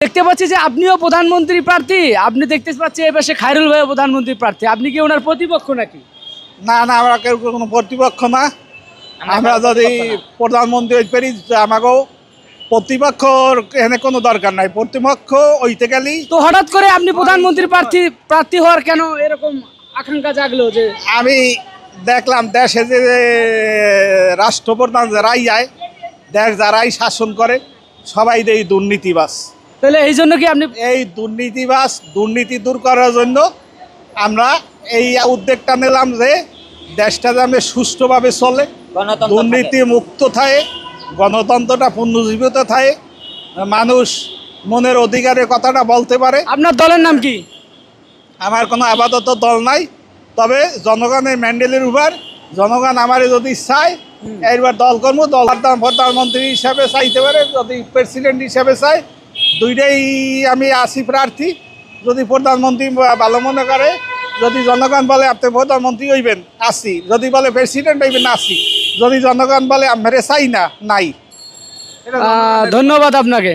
দেখতে পাচ্ছি যে আপনিও প্রধানমন্ত্রী প্রার্থী। আপনি দেখতে পাচ্ছি এ পাশে খায়রুল ভাইও প্রধানমন্ত্রী প্রার্থী। আপনি কি ওনার প্রতিপক্ষ নাকি? না না আমরা কেউ কোনো প্রতিপক্ষ না। আমরা যদি প্রধানমন্ত্রী হইতে পারি আমাকেও প্রতিপক্ষর এখানে কোনো দরকার নাই। প্রতিপক্ষ হইতে গেলেই তো হঠাৎ করে আপনি প্রধানমন্ত্রী প্রার্থী প্রার্থী হওয়ার কেন এরকম আকাঙ্ক্ষা জাগলো যে? আমি দেখলাম দেশে যে রাষ্ট্রপ্রধান যারাই যায় দেশ যারাই শাসন করে সবাই এই দুর্নীতিবাস তাহলে এই জন্য কি আপনি এই দুর্নীতিবাস দুর্নীতি দূর করার জন্য আমরা এই উদ্যোগটা নিলাম যে দেশটা যেন সুষ্ঠুভাবে চলে দুর্নীতি মুক্ত থাকে গণতন্ত্রটা পুনর্জীবিত থাকে। মানুষ মনের অধিকারের কথাটা বলতে পারে। আপনার দলের নাম কি? আমার কোনো আপাতত দল নাই তবে জনগণের ম্যান্ডেলের উপর জনগণ আমারে যদি চায় এইবার দল কর্ম দল প্রধানমন্ত্রী হিসাবে চাইতে পারে যদি প্রেসিডেন্ট হিসাবে চায় দুইটাই আমি আসি প্রার্থী। যদি প্রধানমন্ত্রী ভালো মনে করে যদি জনগণ বলে আপনি প্রধানমন্ত্রী হইবেন আসি। যদি বলে প্রেসিডেন্ট হইবেন আসি। যদি জনগণ বলে আমরা চাই না নাই। ধন্যবাদ আপনাকে।